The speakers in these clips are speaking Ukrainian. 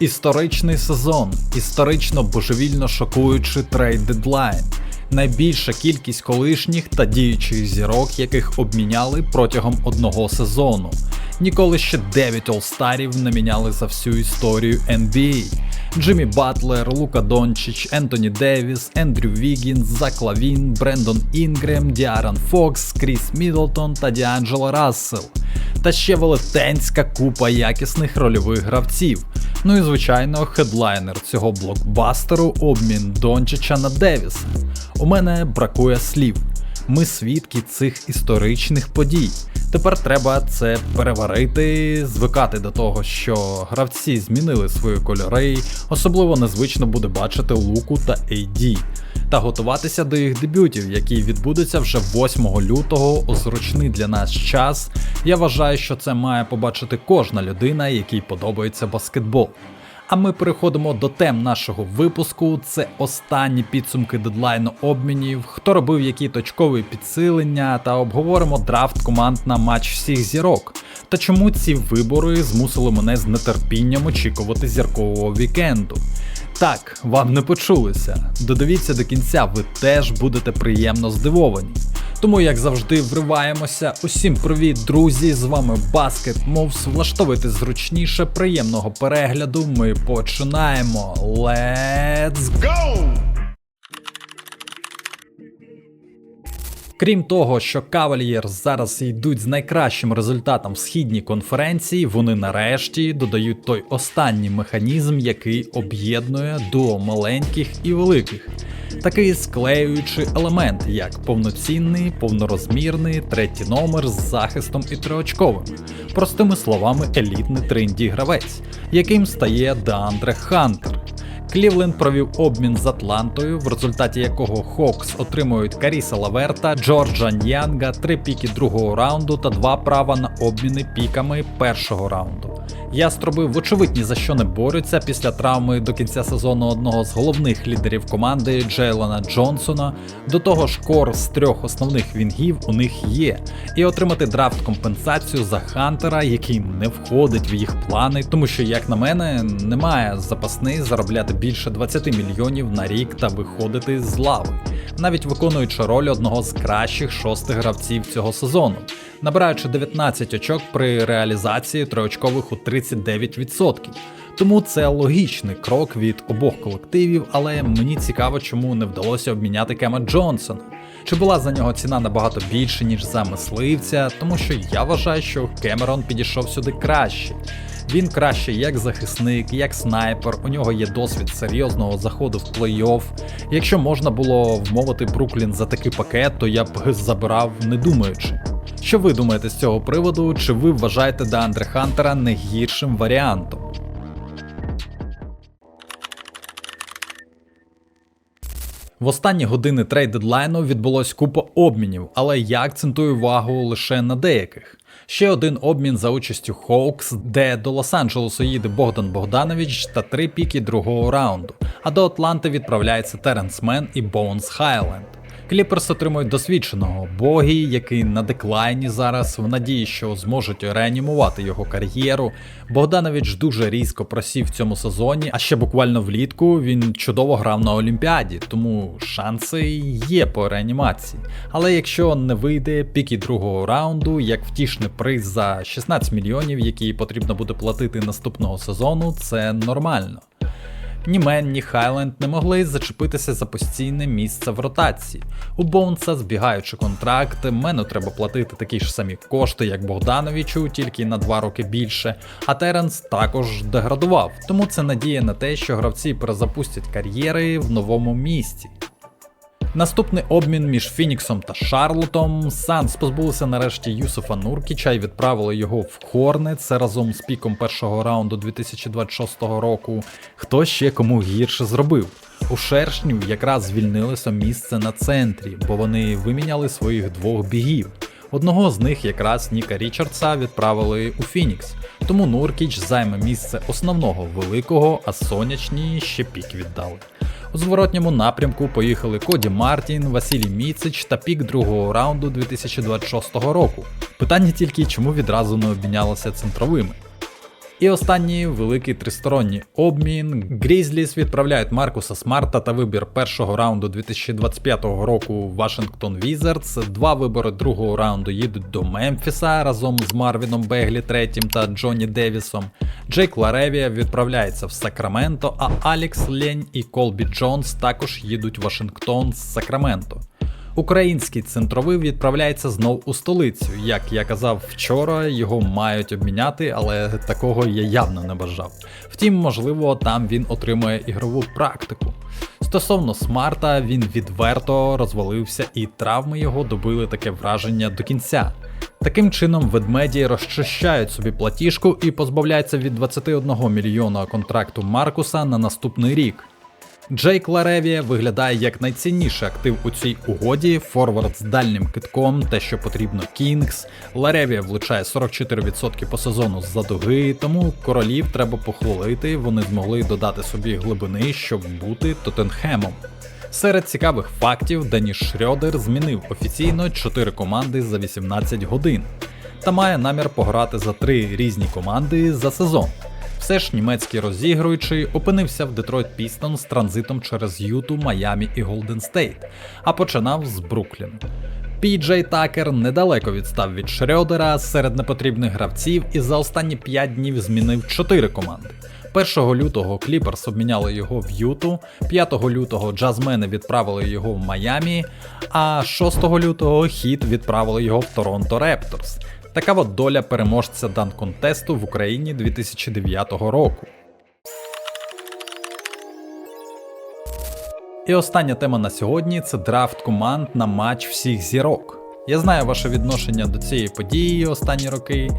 Історичний сезон, історично божевільно шокуючий трейд дедлайн. Найбільша кількість колишніх та діючих зірок, яких обміняли протягом одного сезону. Ніколи ще 9 олстарів не міняли за всю історію NBA. Джиммі Батлер, Лука Дончич, Ентоні Девіс, Ендрю Вігінс, Зак Лавін, Брендон Інгрем, Діаран Фокс, Кріс Мідлтон та Діанджело Рассел. Та ще велетенська купа якісних рольових гравців. Ну і звичайно, хедлайнер цього блокбастеру обмін Дончича на Девіса. У мене бракує слів. Ми свідки цих історичних подій. Тепер треба це переварити, звикати до того, що гравці змінили свої кольори, особливо незвично буде бачити Луку та AD, та готуватися до їх дебютів, які відбудуться вже 8 лютого у зручний для нас час. Я вважаю, що це має побачити кожна людина, якій подобається баскетбол. А ми переходимо до тем нашого випуску. Це останні підсумки дедлайну обмінів, хто робив які точкові підсилення, та обговоримо драфт команд на матч всіх зірок. Та чому ці вибори змусили мене з нетерпінням очікувати зіркового вікенду. Так, вам не почулися. Додивіться до кінця, ви теж будете приємно здивовані. Тому, як завжди, вриваємося. Усім привіт, друзі! З вами Basket Moves. Влаштовуйте зручніше, приємного перегляду. Ми починаємо. Let's go! Крім того, що Cavaliers зараз йдуть з найкращим результатом в східній конференції, вони нарешті додають той останній механізм, який об'єднує дуо маленьких і великих. Такий склеюючий елемент, як повноцінний, повнорозмірний, третій номер з захистом і триочковим. Простими словами, елітний тренді гравець, яким стає Деандре Хантер. Клівленд провів обмін з Атлантою, в результаті якого Хокс отримують Каріса Лаверта, Джорджа Ньянга, три піки другого раунду та два права на обміни піками першого раунду. Ястроби, вочевидь, ні за що не борються після травми до кінця сезону одного з головних лідерів команди Джейлона Джонсона. До того ж, кор з трьох основних вінгів у них є, і отримати драфт компенсацію за Хантера, який не входить в їх плани, тому що, як на мене, немає запасний заробляти більше 20 мільйонів на рік та виходити з лави, навіть виконуючи роль одного з кращих шостих гравців цього сезону, набираючи 19 очок при реалізації триочкових у 39%. Тому це логічний крок від обох колективів, але мені цікаво, чому не вдалося обміняти Кема Джонсона. Чи була за нього ціна набагато більше, ніж за мисливця, тому що я вважаю, що Кемерон підійшов сюди краще. Він краще як захисник, як снайпер, у нього є досвід серйозного заходу в плей-офф. Якщо можна було вмовити Бруклін за такий пакет, то я б забирав не думаючи. Що ви думаєте з цього приводу? Чи ви вважаєте Деандре Хантера не гіршим варіантом? В останні години трейд дедлайну відбулось купа обмінів, але я акцентую увагу лише на деяких. Ще один обмін за участю Хоукс, де до Лос-Анджелесу їде Богдан Богданович та три піки другого раунду, а до Атланти відправляється Теренс Мен і Боунс Хайленд. Кліперс отримують досвідченого богі, який на деклайні зараз в надії, що зможуть реанімувати його кар'єру. Богданович дуже різко просів в цьому сезоні, а ще буквально влітку він чудово грав на Олімпіаді, тому шанси є по реанімації. Але якщо не вийде піки другого раунду, як втішний приз за 16 мільйонів, які потрібно буде платити наступного сезону, це нормально. Ні Мен, ні Хайленд не могли зачепитися за постійне місце в ротації. У Боунса збігаючи контракт, Мену треба платити такі ж самі кошти, як Богдановичу, тільки на два роки більше. А Теренс також деградував, тому це надія на те, що гравці перезапустять кар'єри в новому місці. Наступний обмін між Фініксом та Шарлотом. Санс позбулися нарешті Юсуфа Нуркіча і відправили його в Хорнець разом з піком першого раунду 2026 року. Хто ще кому гірше зробив? У шершнів якраз звільнилося місце на центрі, бо вони виміняли своїх двох бігів. Одного з них якраз Ніка Річардса відправили у Фінікс, тому Нуркіч займе місце основного великого, а сонячні ще пік віддали. У зворотньому напрямку поїхали Коді Мартін, Василій Міцич та пік другого раунду 2026 року. Питання тільки, чому відразу не обмінялося центровими. І останній великий тристоронній обмін. Грізліс відправляють Маркуса Смарта та вибір першого раунду 2025 року Вашингтон Візардс. Два вибори другого раунду їдуть до Мемфіса разом з Марвіном Беглі третім та Джонні Девісом. Джейк Ларевія відправляється в Сакраменто, а Алікс Лень і Колбі Джонс також їдуть в Вашингтон з Сакраменто. Український центровий відправляється знов у столицю. Як я казав вчора, його мають обміняти, але такого я явно не бажав. Втім, можливо, там він отримує ігрову практику. Стосовно смарта, він відверто розвалився, і травми його добили таке враження до кінця. Таким чином, ведмеді розчищають собі платіжку і позбавляються від 21 мільйона контракту Маркуса на наступний рік. Джейк Ларевія виглядає як найцінніший актив у цій угоді. Форвард з дальнім китком, те, що потрібно Кінгс. Ларевія влучає 44% по сезону з-за дуги, тому королів треба похвалити. Вони змогли додати собі глибини, щоб бути Тоттенхемом. Серед цікавих фактів Деніс Шрьодер змінив офіційно 4 команди за 18 годин та має намір пограти за 3 різні команди за сезон. Все ж німецький розігруючий опинився в Детройт Пістон з транзитом через Юту, Майамі і Голден Стейт, а починав з Брукліну. Піджей Такер недалеко відстав від Шрёдера серед непотрібних гравців і за останні 5 днів змінив 4 команди. 1 лютого Кліперс обміняли його в Юту, 5 лютого джазмени відправили його в Майамі, а 6 лютого Хіт відправили його в Торонто Репторс. Така от доля переможця дан контесту в Україні 2009 року. І остання тема на сьогодні це драфт команд на матч всіх зірок. Я знаю ваше відношення до цієї події останні роки,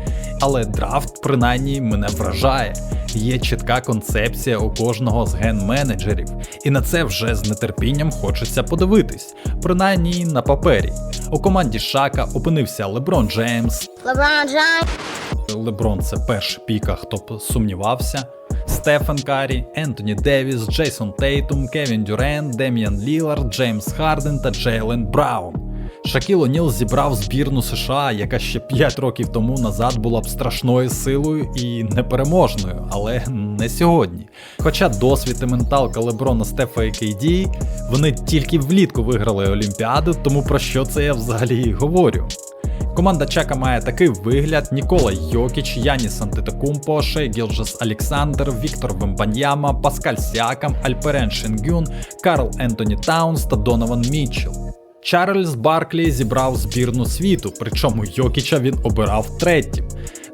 але драфт принаймні мене вражає. Є чітка концепція у кожного з ген-менеджерів, і на це вже з нетерпінням хочеться подивитись, принаймні на папері. У команді Шака опинився Леброн Джеймс. Леброн Джеймс. Леброн це перший піка, хто б сумнівався. Стефан Карі, Ентоні Девіс, Джейсон Тейтум, Кевін Дюрен, Дем'ян Лілар, Джеймс Харден та Джейлен Браун. Шакіл О'Ніл зібрав збірну США, яка ще 5 років тому назад була б страшною силою і непереможною, але не сьогодні. Хоча досвід і менталка Леброна Стефа і Кейді, вони тільки влітку виграли Олімпіаду, тому про що це я взагалі говорю? Команда Чака має такий вигляд: Нікола Йокіч, Яніс Антетокумпо, Шей Гілджес Александр, Віктор Вембаньяма, Паскаль Сіакам, Альперен Шенгюн, Карл Ентоні Таунс та Донован Мітчелл. Чарльз Барклі зібрав збірну світу, причому Йокіча він обирав третім.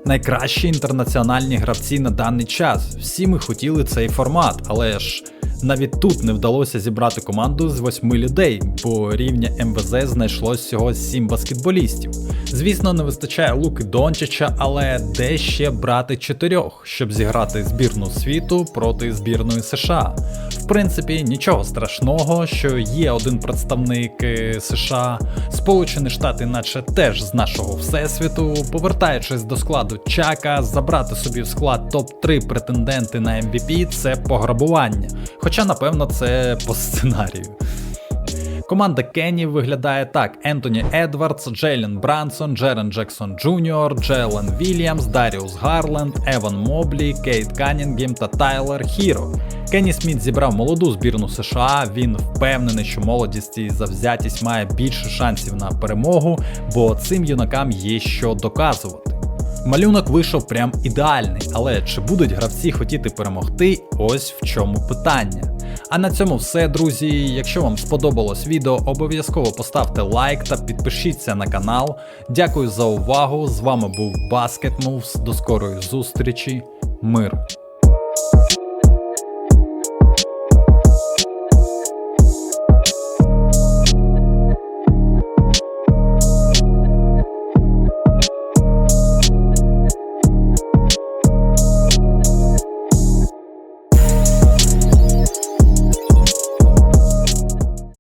Найкращі інтернаціональні гравці на даний час. Всі ми хотіли цей формат, але ж навіть тут не вдалося зібрати команду з восьми людей, бо рівня МВЗ знайшлось всього сім баскетболістів. Звісно, не вистачає Луки Дончича, але де ще брати чотирьох, щоб зіграти збірну світу проти збірної США? В принципі, нічого страшного, що є один представник е, США, Сполучені Штати, наче теж з нашого всесвіту, повертаючись до складу Чака, забрати собі в склад топ-3 претенденти на MVP – це пограбування. Хоча, напевно, це по сценарію. Команда Кенні виглядає так: Ентоні Едвардс, Джейлен Брансон, Джерен Джексон Джуніор, Джелен Вільямс, Даріус Гарленд, Еван Моблі, Кейт Канінгем та Тайлер Хіро. Кенні Сміт зібрав молоду збірну США. Він впевнений, що молодість і завзятість має більше шансів на перемогу, бо цим юнакам є що доказувати. Малюнок вийшов прям ідеальний, але чи будуть гравці хотіти перемогти? Ось в чому питання. А на цьому все, друзі. Якщо вам сподобалось відео, обов'язково поставте лайк та підпишіться на канал. Дякую за увагу. З вами був Basket Moves. До скорої зустрічі. Мир.